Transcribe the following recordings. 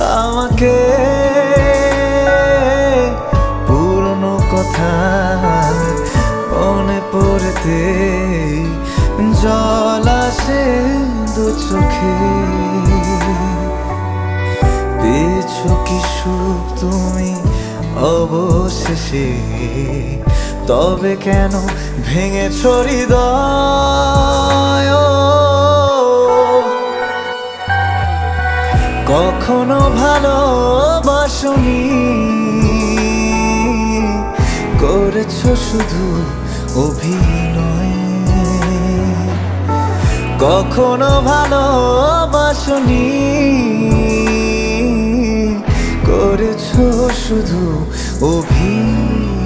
আমাকে পুরনো কথা মনে পড়তে জল আসে দু চোখে। পেয়েছ কি সুখ তুমি অবশেষে? তবে কেন ভেঙে হৃদয়? কখনো ভালোবাসনি। করেছ শুধু অভিনয়। কখনো ভালোবাসনি। করেছ শুধু অভিনয়।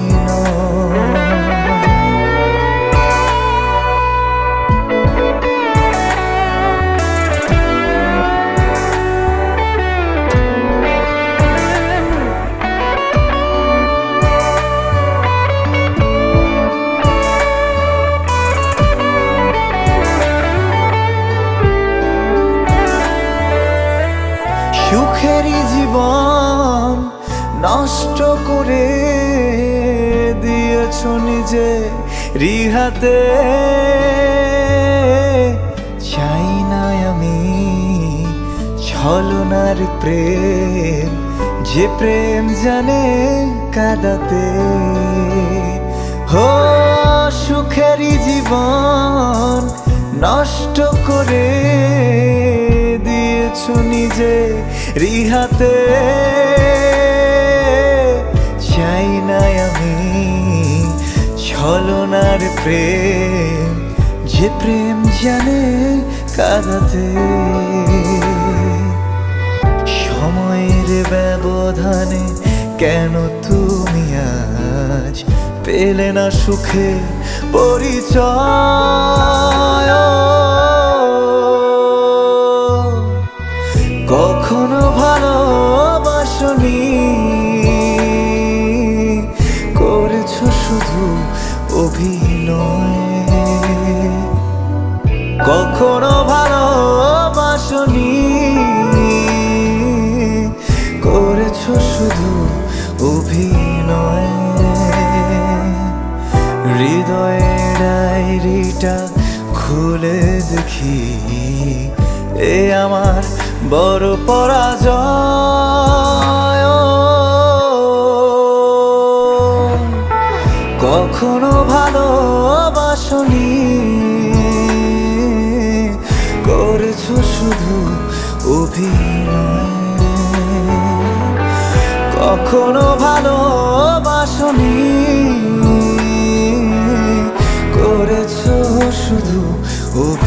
সুখেরই জীবন নষ্ট করে দিয়েছ নিজে রিহাতে। চাই না আমি ছলনার প্রেম, যে প্রেম জানে কাদাতে। হো, সুখেরই জীবন নষ্ট করে দিয়েছ নিজে রিহাতে। চাই না আমি ছলনার প্রেম, যে প্রেম জানে কাদাতে। সময়ের ব্যবধানে কেন তুমি আজ পেলে না সুখে পরিচয়? কখনো ভালোবাসনি। করেছ শুধু অভিনয়। ডায়েরিটা খুলে দেখি। এ আমার বড় পরাজয়। কখনো ভালোবাসনি। করেছ শুধু কখনো ভালো বাসনি করেছ শুধু অভি